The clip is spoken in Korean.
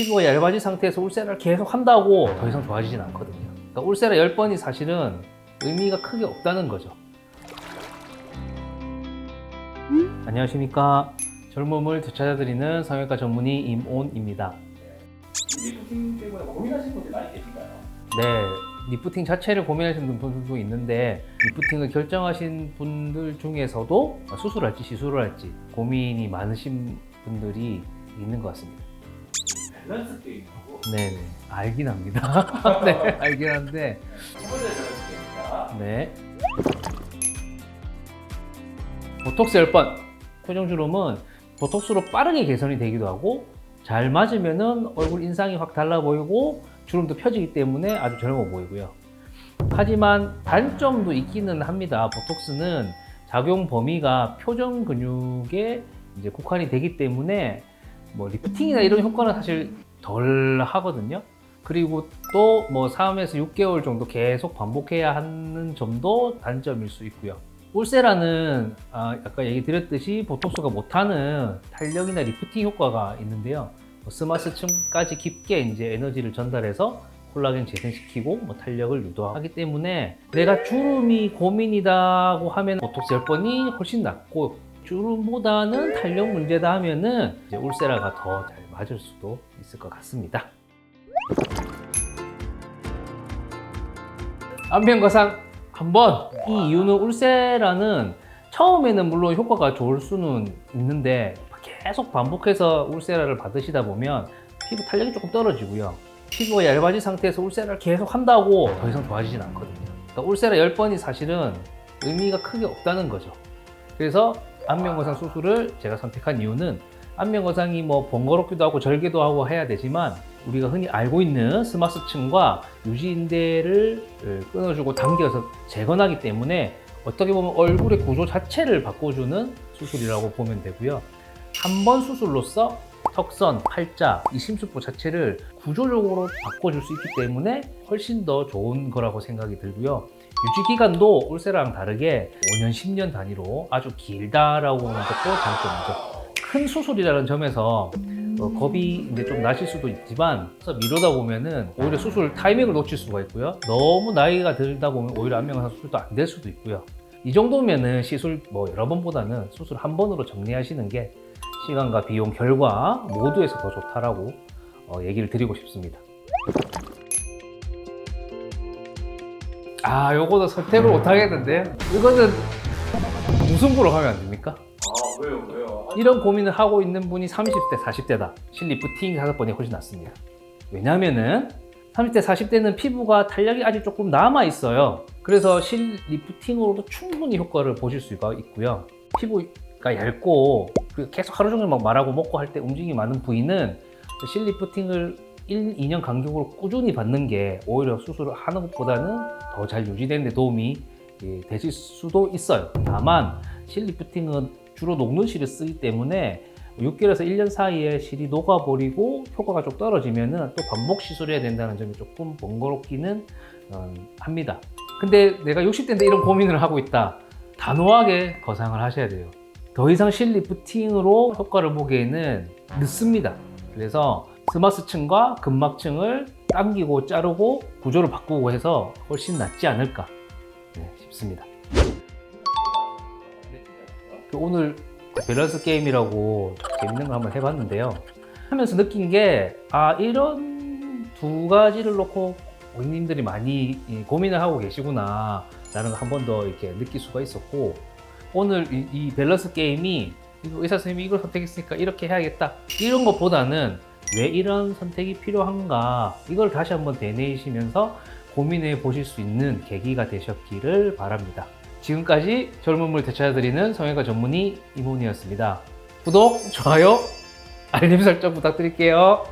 피부가 얇아진 상태에서 울세라를 계속 한다고 더 이상 좋아지진 않거든요. 그러니까 울세라 10번이 사실은 의미가 크게 없다는 거죠. 안녕하십니까. 젊음을 되찾아드리는 성형외과 전문의 임온입니다. 리프팅 때문에 고민하시는 분들 많이 계신가요? 네, 리프팅 자체를 고민하시는 분들도 있는데 리프팅을 결정하신 분들 중에서도 수술할지 시술을 할지 고민이 많으신 분들이 있는 것 같습니다. 밸런스 게임하고 네, 네. 알긴 합니다. 네, 알긴 한데 첫 번째 밸런스 게임입니다. 네. 보톡스 10번. 표정주름은 보톡스로 빠르게 개선이 되기도 하고 잘 맞으면은 얼굴 인상이 확 달라 보이고 주름도 펴지기 때문에 아주 젊어 보이고요. 하지만 단점도 있기는 합니다. 보톡스는 작용 범위가 표정 근육에 이제 국한이 되기 때문에 뭐 리프팅이나 이런 효과는 사실 덜 하거든요. 그리고 또 뭐 3에서 6개월 정도 계속 반복해야 하는 점도 단점일 수 있고요. 울세라는 아, 아까 얘기 드렸듯이 보톡스가 못하는 탄력이나 리프팅 효과가 있는데요. 뭐 스마스층까지 깊게 이제 에너지를 전달해서 콜라겐 재생시키고 뭐 탄력을 유도하기 때문에 내가 주름이 고민이다고 하면 보톡스 10번이 훨씬 낫고 주름보다는 탄력 문제다 하면은 이제 울세라가 더 잘 맞을 수도 있을 것 같습니다. 안면거상 한번 이 이유는 울세라는 처음에는 물론 효과가 좋을 수는 있는데 계속 반복해서 울세라를 받으시다 보면 피부 탄력이 조금 떨어지고요. 피부가 얇아진 상태에서 울세라를 계속 한다고 더 이상 좋아지진 않거든요. 그러니까 울세라 10번이 사실은 의미가 크게 없다는 거죠. 그래서 안면거상 수술을 제가 선택한 이유는 안면거상이 뭐 번거롭기도 하고 절개도 하고 해야 되지만 우리가 흔히 알고 있는 스마스층과 유지인대를 끊어주고 당겨서 재건하기 때문에 어떻게 보면 얼굴의 구조 자체를 바꿔주는 수술이라고 보면 되고요. 한 번 수술로서 턱선, 팔자, 이 심수포 자체를 구조적으로 바꿔줄 수 있기 때문에 훨씬 더 좋은 거라고 생각이 들고요. 유지 기간도 울세라랑 다르게 5년, 10년 단위로 아주 길다라고 하는 것도 장점이죠. 큰 수술이라는 점에서 어, 겁이 이제 좀 나실 수도 있지만 그래서 미루다 보면은 오히려 수술 타이밍을 놓칠 수가 있고요. 너무 나이가 들다 보면 오히려 안면거상 수술도 안 될 수도 있고요. 이 정도면은 시술 뭐 여러 번보다는 수술 한 번으로 정리하시는 게 시간과 비용 결과 모두에서 더 좋다라고 어, 얘기를 드리고 싶습니다. 아, 요거도 선택을 못 하겠는데 이거는 무승부로 가면 안 됩니까? 아 왜요 왜요? 아, 이런 고민을 하고 있는 분이 30대, 40대다. 실리프팅 다섯 번이 훨씬 낫습니다. 왜냐면은 30대, 40대는 피부가 탄력이 아직 조금 남아 있어요. 그래서 실리프팅으로도 충분히 효과를 보실 수가 있고요. 피부가 얇고 그 계속 하루 종일 막 말하고 먹고 할 때 움직임이 많은 부위는 실리프팅을 1, 2년 간격으로 꾸준히 받는 게 오히려 수술을 하는 것보다는 더 잘 유지되는 데 도움이 예, 되실 수도 있어요. 다만 실 리프팅은 주로 녹는 실을 쓰기 때문에 6개월에서 1년 사이에 실이 녹아버리고 효과가 좀 떨어지면은 또 반복 시술해야 된다는 점이 조금 번거롭기는 음, 합니다. 근데 내가 60대인데 이런 고민을 하고 있다. 단호하게 거상을 하셔야 돼요. 더 이상 실 리프팅으로 효과를 보기에는 늦습니다. 그래서 스마스층과 근막층을 당기고 자르고 구조를 바꾸고 해서 훨씬 낫지 않을까 네, 싶습니다. 그 오늘 그 밸런스 게임이라고 재밌는 걸 한번 해봤는데요. 하면서 느낀 게, 아, 이런 두 가지를 놓고 고객님들이 많이 이 고민을 하고 계시구나. 라는 걸 한 번 더 이렇게 느낄 수가 있었고, 오늘 이, 이 밸런스 게임이 의사 선생님이 이걸 선택했으니까 이렇게 해야겠다. 이런 것보다는 왜 이런 선택이 필요한가. 이걸 다시 한번 되뇌이시면서 고민해 보실 수 있는 계기가 되셨기를 바랍니다. 지금까지 젊음을 되찾아드리는 성형외과 전문의 이문이었습니다. 구독, 좋아요, 알림 설정 부탁드릴게요.